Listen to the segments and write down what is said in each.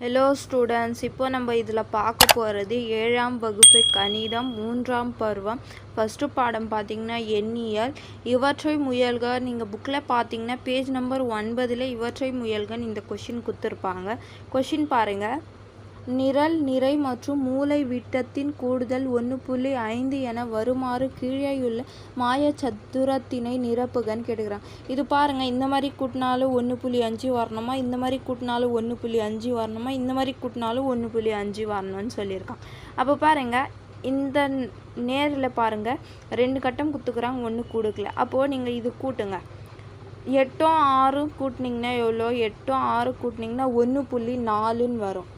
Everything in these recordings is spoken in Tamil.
ஹலோ ஸ்டூடெண்ட்ஸ் இப்போ நம்ம இதில் பார்க்க போகிறது ஏழாம் வகுப்பு கணிதம் மூன்றாம் பருவம். ஃபஸ்ட்டு பாடம் பார்த்தீங்கன்னா எண்ணியல். இவற்றை முயல்க. நீங்கள் புக்கில் பார்த்தீங்கன்னா பேஜ் நம்பர் ஒன்பதில் இவற்றை முயல்கன்னு இந்த கொஷின் கொடுத்துருப்பாங்க. கொஷின் பாருங்கள் நிரல் நிறை மற்றும் மூலை விட்டத்தின் கூடுதல் ஒன்று புள்ளி ஐந்து என வருமாறு கீழேயுள்ள மாய சதுரத்தினை நிரப்புகன்னு கேட்டுக்கிறாங்க இது பாருங்கள் இந்த மாதிரி கூட்டினாலும் ஒன்று புள்ளி அஞ்சு வரணுமா? இந்த மாதிரி கூட்டினாலும் ஒன்று புள்ளி அஞ்சு வரணுமா? இந்த மாதிரி கூட்டினாலும் ஒன்று புள்ளி அஞ்சு வரணும்னு சொல்லியிருக்கான். அப்போ பாருங்கள் இந்த நேரில் பாருங்கள் ரெண்டு கட்டம் குத்துக்கிறாங்க ஒன்று கொடுக்கல. அப்போது நீங்கள் இது கூட்டுங்க. எட்டும் ஆறும் கூட்டினீங்கன்னா எவ்வளோ? எட்டும் ஆறு கூட்டினீங்கன்னா ஒன்று புள்ளி நாலுன்னு வரும்.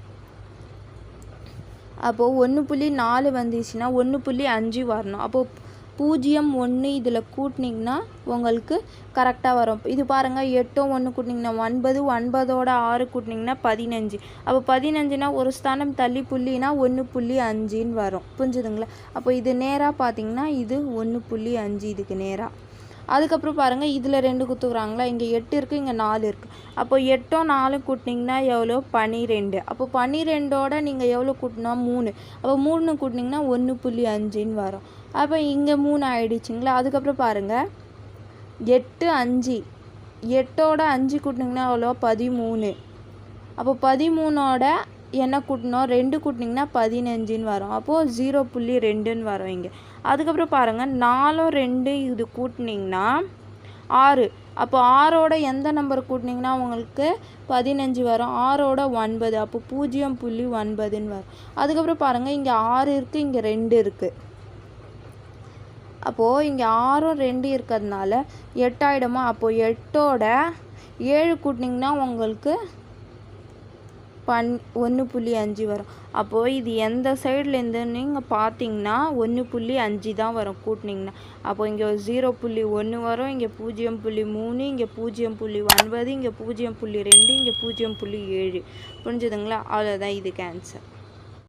அப்போது ஒன்று புள்ளி நாலு வந்துச்சுன்னா ஒன்று புள்ளி அஞ்சு வரணும். அப்போது பூஜ்ஜியம் ஒன்று இதில் கூட்டினீங்கன்னா உங்களுக்கு கரெக்டாக வரும். இது பாருங்கள் எட்டும் ஒன்று கூட்டினீங்கன்னா ஒன்பது ஒன்பதோட ஆறு கூட்டினீங்கன்னா பதினஞ்சு. அப்போ பதினஞ்சுனா ஒரு ஸ்தானம் தள்ளி புள்ளினா ஒன்று புள்ளி அஞ்சுன்னு வரும். புரிஞ்சுதுங்களா? அப்போ இது நேராக பார்த்தீங்கன்னா இது ஒன்று புள்ளி அஞ்சு இதுக்கு நேராக அதுக்கப்புறம் பாருங்கள் இதில் ரெண்டு குத்துக்குறாங்களா? இங்கே எட்டு இருக்குது இங்கே நாலு இருக்குது அப்போ எட்டும் நாலும் கூட்டினீங்கன்னா எவ்வளோ? பனிரெண்டு. அப்போ பனிரெண்டோட நீங்கள் எவ்வளோ கூட்டினா மூணு. அப்போ மூணு கூட்டினிங்கன்னா ஒன்று புள்ளி அஞ்சுன்னு வரும். அப்போ இங்கே மூணு ஆயிடுச்சுங்களா? அதுக்கப்புறம் பாருங்கள் எட்டு அஞ்சு. எட்டோட அஞ்சு கூட்டினிங்கன்னா எவ்வளோ? பதிமூணு. அப்போ பதிமூணோட என்ன கூட்டணும் ரெண்டு கூட்டினீங்கன்னா பதினஞ்சுன்னு வரும். அப்போது ஜீரோ புள்ளி ரெண்டுன்னு வரும் இங்கே. அதுக்கப்புறம் பாருங்கள் நாலும் ரெண்டு இது கூட்டினீங்கன்னா ஆறு. அப்போ ஆறோட எந்த நம்பர் கூட்டினீங்கன்னா உங்களுக்கு பதினஞ்சு வரும். ஆறோட ஒன்பது. அப்போ பூஜ்ஜியம் புள்ளி ஒன்பதுன்னு வரும். அதுக்கப்புறம் பாருங்கள் இங்கே ஆறு இருக்குது இங்கே ரெண்டு இருக்குது அப்போது இங்கே ஆறும் ரெண்டு இருக்கிறதுனால எட்டாயிடுமா? அப்போது எட்டோட ஏழு கூட்டினீங்கன்னா உங்களுக்கு பன் ஒன்று புள்ளி அஞ்சு வரும். அப்போது இது எந்த சைட்லேருந்து நீங்கள் பார்த்தீங்கன்னா ஒன்று புள்ளி அஞ்சு தான் வரும் கூட்டினீங்கன்னா. அப்போது இங்கே ஜீரோ புள்ளி ஒன்று வரும் இங்கே பூஜ்ஜியம் புள்ளி மூணு இங்கே பூஜ்ஜியம் புள்ளி ஒன்பது இங்கே பூஜ்ஜியம் புள்ளி ரெண்டு இங்கே பூஜ்ஜியம் புள்ளி ஏழு. புரிஞ்சுதுங்களா? அவ்வளோதான் இதுக்கு ஆன்சர்